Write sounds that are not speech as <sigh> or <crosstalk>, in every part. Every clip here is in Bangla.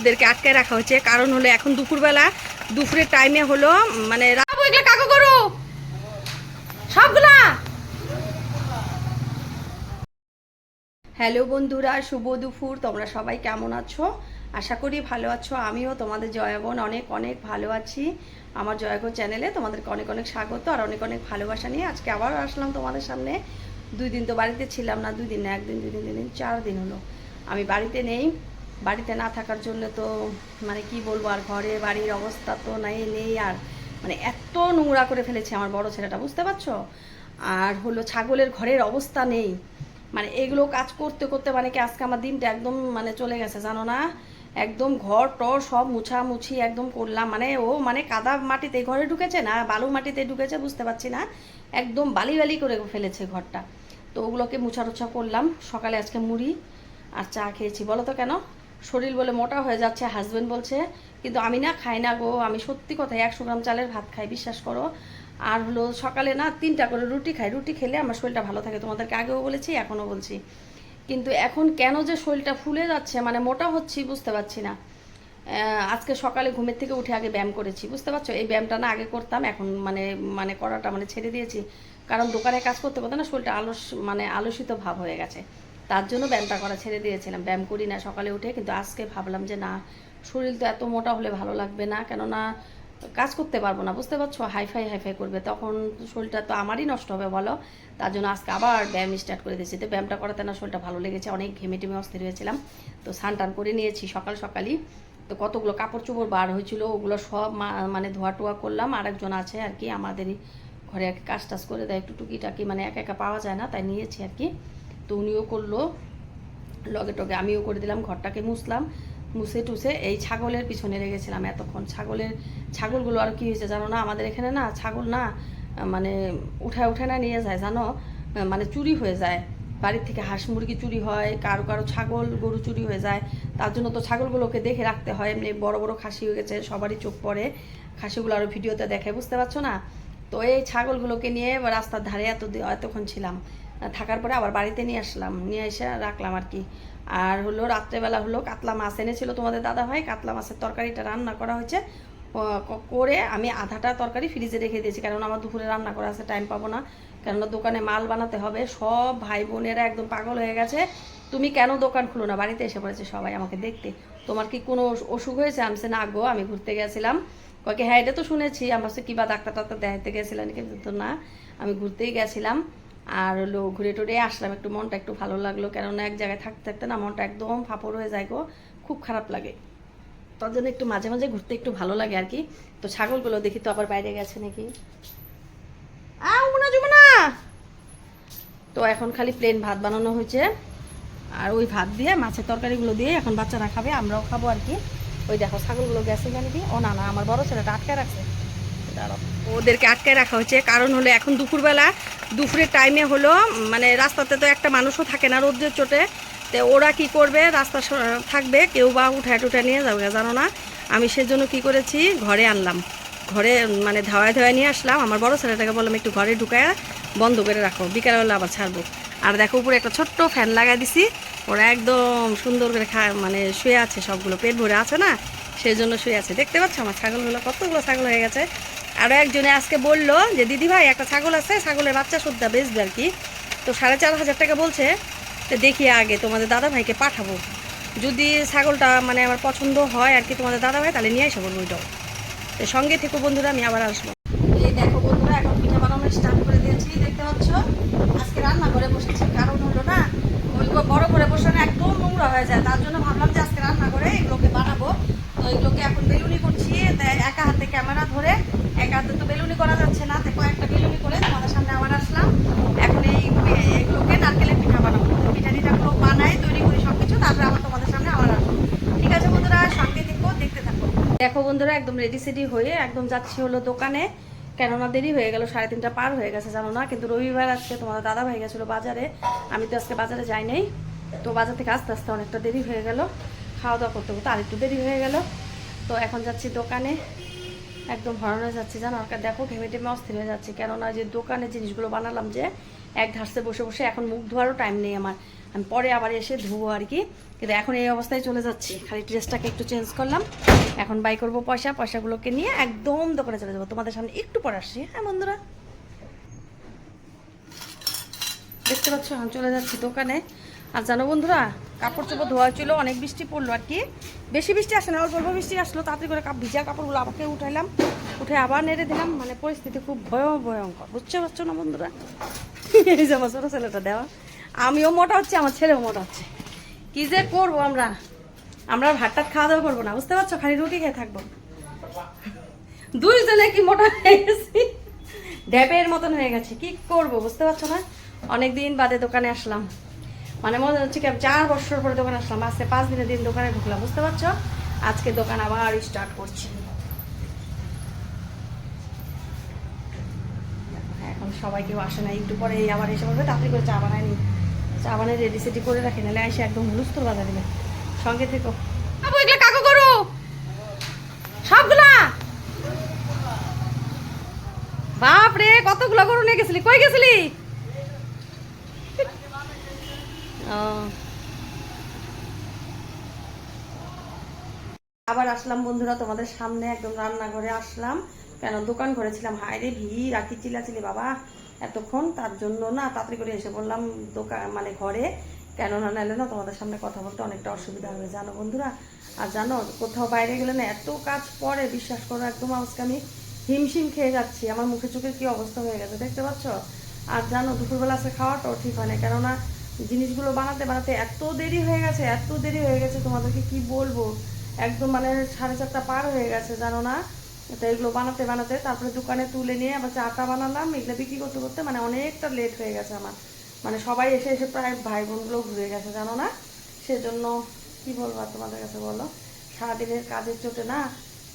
ওদেরকে আটকায় রাখা হচ্ছে কারণ হলো এখন দুপুরবেলা দুপুরের টাইমে হলো মানে কাকু করো সবগুলা? হ্যালো বন্ধুরা শুভ দুপুর। তোমরা সবাই কেমন আছো? আশা করি ভালো আছো। আমিও তোমাদের জয়াগণ অনেক অনেক ভালো আছি। আমার জয়াগণ চ্যানেলে তোমাদেরকে অনেক অনেক স্বাগত আর অনেক অনেক ভালোবাসা নিয়ে। আজকে আবার আসলাম তোমাদের সামনে। দুই দিন তো বাড়িতে ছিলাম না দুই দিন না একদিন দুই দিন দুই দিন চার দিন হলো। আমি বাড়িতে নেই। বাড়িতে না থাকার জন্য তো মানে কি বলব, আর ঘরে বাড়ির অবস্থা তো নাই, নেই আর মানে এত নোংরা করে ফেলেছে আমার বড় ছেলেটা, বুঝতে পারছ? আর হলো ছাগলের ঘরের অবস্থা নেই। মানে এগুলো কাজ করতে করতে মানে কি আজকে আমার দিনটা একদম মানে চলে গেছে, জানো না? একদম ঘর টর সব মুছামুছি একদম করলাম। মানে ও মানে কাদা মাটিতে ঘরে ঢুকেছে না, বালু মাটিতে ঢুকেছে, বুঝতে পারছি না। একদম বালি বালি করে ফেলেছে ঘরটা। তো ওগুলোকে মুছা টুছা করলাম, সকালে আজকে মুড়ি আর চা খেয়েছি, বলো তো কেন? শরীর বলে মোটা হয়ে যাচ্ছে হাজবেন্ড বলছে, কিন্তু আমি না খাই না গো, আমি সত্যি কথাই একশো গ্রাম চালের ভাত খাই, বিশ্বাস করো। আর হলো সকালে না তিনটা করে রুটি খাই, রুটি খেলে আমার শরীরটা ভালো থাকে, তোমাদেরকে আগেও বলেছি, এখনও বলছি। কিন্তু এখন কেন যে শরীরটা ফুলে যাচ্ছে মানে মোটা হচ্ছি, বুঝতে পারছি না। আজকে সকালে ঘুমের থেকে উঠে আগে ব্যায়াম করেছি, বুঝতে পারছ? এই ব্যায়ামটা না আগে করতাম, এখন মানে মানে করাটা মানে ছেড়ে দিয়েছি। কারণ দোকানে কাজ করতে করতে না শরীরটা আলস মানে আলসিত ভাব হয়ে গেছে। তার জন্য ব্যায়ামটা করা ছেড়ে দিয়েছিলাম। ব্যায়াম করি না, সকালে উঠে, কিন্তু আজকে ভাবলাম যে না, শরীর তো এত মোটা হলে ভালো লাগবে না, কেননা কাজ করতে পারব না, বুঝতে পারছ? হাইফাই হাইফাই করবে, তখন শরীরটা তো আমারই নষ্ট হবে বলো। তার জন্য আজকে আবার ব্যায়াম স্টার্ট করে দিয়েছি। তো ব্যায়ামটা করাতে না শরীরটা ভালো লেগেছে, অনেক ঘেমে টেমে অস্থির হয়েছিলাম। তো স্নান টান করে নিয়েছি সকাল সকালই। তো কতগুলো কাপড় চোপড় বার হয়েছিল, ওগুলো সব মানে ধোয়া টোয়া করলাম। আরেকজন আছে আর কি, আমাদেরই ঘরে আর কি কাজ টাজ করে দেয়, একটু টুকিটাকি মানে একা একা পাওয়া যায় না, তাই নিয়েছি আর কি। তো উনিও করল। লগে টগে আমিও করে দিলাম, ঘরটাকে মুছলাম। মুছে টুছে এই ছাগলের পিছনে লেগেছিলাম এতক্ষণ। ছাগলের, ছাগলগুলো আর কি হয়েছে জানো না? আমাদের এখানে না ছাগল না মানে উঠায় উঠায় না নিয়ে যায়, জানো? মানে চুরি হয়ে যায়। বাড়ির থেকে হাঁস মুরগি চুরি হয়, কারও কারও ছাগল, গরু চুরি হয়ে যায়। তার জন্য তো ছাগলগুলোকে দেখে রাখতে হয়। এমনি বড় বড় খাসি হয়ে গেছে, সবারই চোখ পড়ে। খাসিগুলো আরও ভিডিওতে দেখে, বুঝতে পারছ না? তো এই ছাগলগুলোকে নিয়ে রাস্তার ধারে এত এতক্ষণ ছিলাম। থাকার পরে আবার বাড়িতে নিয়ে আসলাম। নিয়ে এসে রাখলাম আর কি। আর হলো রাত্রেবেলা হলো কাতলা মাছ এনেছিল তোমাদের দাদা ভাই। কাতলা মাছের তরকারিটা রান্না করা হয়েছে। করে আমি আধাটা তরকারি ফ্রিজে রেখে দিয়েছি। কারণ আমার দুপুরে রান্না করা আছে টাইম পাবো না। কেননা দোকানে মাল বানাতে হবে। সব ভাই বোনেরা একদম পাগল হয়ে গেছে। তুমি কেন দোকান খুলো না? বাড়িতে এসে পড়েছে সবাই আমাকে দেখতে। তোমার কি কোনো অসুখ হয়েছে? আমি না গো, আমি ঘুরতে গেছিলাম। কয়েকে হ্যাঁ এটা তো শুনেছি। আমার সে কিবা ডাক্তার টাক্তার দেখাতে গেছিলাম কিন্তু না, আমি ঘুরতেই গেছিলাম। আর হলো ঘুরে টুরে আসলাম, একটু মনটা একটু ভালো লাগল, কেননা এক জায়গায় থাকতে থাকতে না মনটা একদম ফাপড় হয়ে যায় গো, খুব খারাপ লাগে। তার জন্য একটু মাঝে মাঝে ঘুরতে একটু ভালো লাগে আর কি। তো ছাগলগুলো দেখি তো আবার বাইরে গেছে নাকি? যমুনা! তো এখন খালি প্লেন ভাত বানানো হয়েছে। আর ওই ভাত দিয়ে, মাছের তরকারিগুলো দিয়ে এখন বাচ্চারা খাবে, আমরাও খাব আর কি। ওই দেখো ছাগলগুলো গেছে জানি কি ও না না, আমার বড় ছেলেটা আটকে রাখছে। ওদেরকে আটকে রাখা হয়েছে। কারণ হলো এখন দুপুরবেলা দুপুরের টাইমে হলো মানে রাস্তাতে তো একটা মানুষও থাকে না রোদ্রের চোটে, তো ওরা কি করবে, রাস্তা থাকবে, কেউ বা উঠায় টুঠায় নিয়ে যাবে, জানো না? আমি সেজন্য কি করেছি, ঘরে আনলাম। ঘরে মানে ধাওয়ায় ধাওয়ায় নিয়ে আসলাম, আমার বড় ছেলেটাকে বললাম, একটু ঘরে ঢুকায় বন্ধ করে রাখো, বিকালবেলা আবার ছাড়বো। আর দেখো, উপরে একটা ছোট্ট ফ্যান লাগাই দিছি, ওরা একদম সুন্দর করে খা মানে শুয়ে আছে সবগুলো, পেট ভরে আছে না? সেই জন্য শুয়ে আছে। দেখতে পাচ্ছ আমার ছাগলগুলো কতগুলো ছাগল হয়ে গেছে? আরও একজনে আজকে বলল যে, দিদি ভাই, একটা ছাগল আছে, ছাগলের বাচ্চা সুদ্ধা বেচবে আর কি। তো সাড়ে চার হাজার টাকা বলছে, তো দেখি আগে তোমাদের দাদা ভাইকে পাঠাবো। যদি ছাগলটা মানে আমার পছন্দ হয় আর কি তোমাদের দাদা ভাই, তাহলে নিয়ে আসব ওইটাও। তো সঙ্গে থেকে বন্ধুরা, আমি আবার আসব এই দেখো বন্ধুরা এখন পিঠা বানানো স্টার্ট করে দিয়েছি দেখতে পাচ্ছ আজকে রান্না করে বসেছি কারণ হলো না ওই গো- বড় করে বসানো একদম নোংরা হয়ে যায় তার জন্য ভাবলাম যে আজকে রান্না করে এগুলোকে বানাবো তো এগুলোকে এখন বেলুনি করছি তাই একা হাতে ক্যামেরা ধরে একা হাতে তো বেলুনি করা তোমাদের সামনে আবার আসলাম। এখন পিঠা বানাবো। বানাই তৈরি করি সব কিছু তোমাদের সামনে আবার ঠিক আছে বন্ধুরা দেখো দেখতে থাকো। দেখো বন্ধুরা, একদম রেডি সেডি হয়ে একদম যাচ্ছি হলো দোকানে। কেননা দেরি হয়ে গেল, সাড়ে তিনটা পার হয়ে গেছে, জানো না? কিন্তু রবিবার আজকে তোমাদের দাদা ভাই গেছিল বাজারে। আমি তো আজকে বাজারে যাই নাই। তো বাজার থেকে আস্তে আস্তে অনেকটা দেরি হয়ে গেল। খাওয়া দাওয়া করতে করতে আরেকটু দেরি হয়ে গেল। তো এখন যাচ্ছি দোকানে। একদম হয়ে যাচ্ছে, জানো? আর দেখো, ঘেমে টেমে অস্থির হয়ে যাচ্ছে। কেননা যে দোকানে জিনিসগুলো বানালাম যে, এক ধারসে বসে বসে এখন মুখ ধোয়ারও টাইম নেই আমার। আমি পরে আবার এসে ধুবো আর কি। কিন্তু এখন এই অবস্থায় চলে যাচ্ছি। খালি ড্রেসটাকে একটু চেঞ্জ করলাম। এখন বাই করব পয়সা, পয়সাগুলোকে নিয়ে একদম দোকানে চলে যাব। তোমাদের সামনে একটু পরে আসছি। হ্যাঁ বন্ধুরা? দেখতে পাচ্ছ চলে যাচ্ছি দোকানে। আর জানো বন্ধুরা, কাপড় চোপড় ধোয়া ছিল অনেক বৃষ্টি পড়ল আর কি। বেশি বৃষ্টি আসে না, অল্প বৃষ্টি আসলো, তাড়াতাড়ি করে কাপ ভিজা কাপড়গুলো আমাকে উঠাইলাম, উঠে আবার নেড়ে দিলাম মানে পরিস্থিতি খুব ভয় ভয়ঙ্কর, বুঝতে পারছ না বন্ধুরা? <laughs> এই যে আমার ছোটো ছেলেটা দেওয়া, আমিও মোটা হচ্ছে, আমার ছেলেও মোটা হচ্ছে। কী যে করব আমরা? আমরা ভাত টাত খাওয়া দাওয়া করব না, বুঝতে পারছ? খালি রুটি খেয়ে থাকব। <laughs> দুইজনে কি মোটা হয়ে গেছি? ড্যাবের মতন হয়ে গেছে, কি করব, বুঝতে পারছ না? অনেক দিন বাদে দোকানে আসলাম। মানে মনে হচ্ছে কি আমি চার বছর পরে দোকানে আসলাম, আজকে পাঁচ দিনের দিন দোকানে ঢুকলাম, বুঝতে পারছ? আজকে দোকান আবার স্টার্ট করছি। এখন সবাই কেউ আসে না একটু পরে আবার এসে বলবে তাড়াতাড়ি করে চা বানায়নি চা বানিয়ে রেডি সেটি করে রাখি, নাহলে এসে একদম হুলস্থুল বাজা দিবে। সঙ্গে থেকো। আবু, এগুলো কাকু করো? সবগুলা? বাপ রে কতগুলো গরু নিয়ে গেছিলি? কই গেছিলি? আবার আসলাম বন্ধুরা, তোমাদের সামনে একদম রান্নাঘরে আসলাম। কেন, দোকান করেছিলাম হায়রে ভিড়, আর কি চিল্লাচিলি বাবা। এতক্ষণ তার জন্য না তাড়াতাড়ি করে এসে বললাম দোকান মানে ঘরে। কেন না নাহলে না তোমাদের সামনে কথা বলতে অনেকটা অসুবিধা হবে। জানো বন্ধুরা? আর জানো, কোথাও বাইরে গেলে না এত কাজ পরে বিশ্বাস করো একদম আজকে আমি হিমশিম খেয়ে যাচ্ছি। আমার মুখে চোখের কি অবস্থা হয়ে গেছে, দেখতে পাচ্ছ? আর জানো, দুপুরবেলা আজকে খাওয়াটাও ঠিক হয় না। কেননা, জিনিসগুলো বানাতে বানাতে এত দেরি হয়ে গেছে, এত দেরি হয়ে গেছে তোমাদেরকে কি বলব? একদম মানে সাড়ে চারটা পার হয়ে গেছে, জানো না? তো এগুলো বানাতে বানাতে তারপরে দোকানে তুলে নিয়ে আবার চাটা বানালাম, এগুলো বিক্রি করতে করতে মানে অনেকটা লেট হয়ে গেছে আমার। মানে সবাই এসে এসে প্রায় ভাই বোনগুলো ঘুরে গেছে, জানো না? সেজন্য কি বলব তোমাদের কাছে বলো? সারাদিনের কাজের চোটে না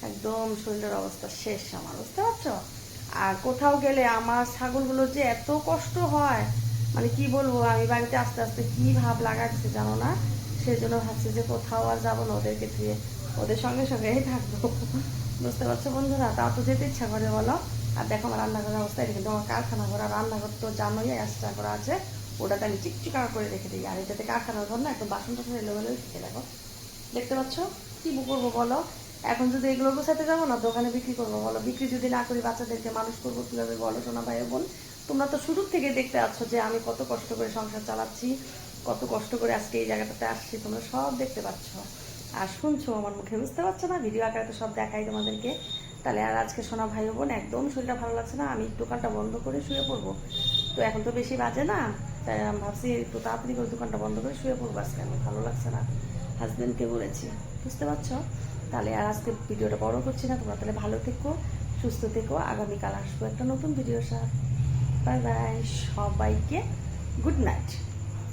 একদম শরীরের অবস্থা শেষ আমার, বুঝতে পারছ? আর কোথাও গেলে আমার ছাগলগুলোর যে এত কষ্ট হয় মানে কি বলব, আমি বাড়িতে আস্তে আস্তে কি ভাব লাগাচ্ছে জানো না? সেই জন্য ভাবছি যে কোথাও আর যাব না ওদেরকে ধুয়ে ওদের সঙ্গে সঙ্গেই থাকব। বুঝতে পারছ বন্ধুরা? তাও তো যেতে ইচ্ছা করে বলো। আর দেখো আমার রান্নাঘরের অবস্থা, এটা কিন্তু আমার কারখানা ঘর। আর রান্নাঘর তো জানোই এক্সট্রা করা আছে। ওটাতে আমি চিকচিকা করে রেখে দিই। আর এটাতে কারখানার ঘর না, একদম বাসন টাসন এলোমেলো থেকে দেখো। দেখতে পাচ্ছ? কি করব বলো? এখন যদি এগুলো গোছাতে যাব না, দোকানে বিক্রি করব বলো? বিক্রি যদি না করি, বাচ্চাদেরকে মানুষ করব কীভাবে বলো? সোনা ভাই বোন। তোমরা তো শুরু থেকে দেখতে পাচ্ছ যে আমি কত কষ্ট করে সংসার চালাচ্ছি। কত কষ্ট করে আজকে এই জায়গাটাতে আসছি, তোমরা সব দেখতে পাচ্ছ। আর শুনছো আমার মুখে, বুঝতে পারছ না? ভিডিও আকারে তো সব দেখাই তোমাদেরকে। তাহলে আর আজকে সোনা ভাই বোন, একদম শরীরটা ভালো লাগছে না, আমি দোকানটা বন্ধ করে শুয়ে পড়ব। তো এখন তো বেশি বাজে না, তাই আমি ভাবছি একটু তাড়াতাড়ি করে দোকানটা বন্ধ করে শুয়ে পড়ব আজকে আমি ভালো লাগছে না হাজব্যান্ডকে বলেছি। বুঝতে পারছ? তাহলে আর আজকে ভিডিওটা বড় করছি না, তোমরা তাহলে ভালো থেকো, সুস্থ থেকো, আগামীকাল আসব একটা নতুন ভিডিওর সাথে। বাই বাই, সবাইকে গুড নাইট।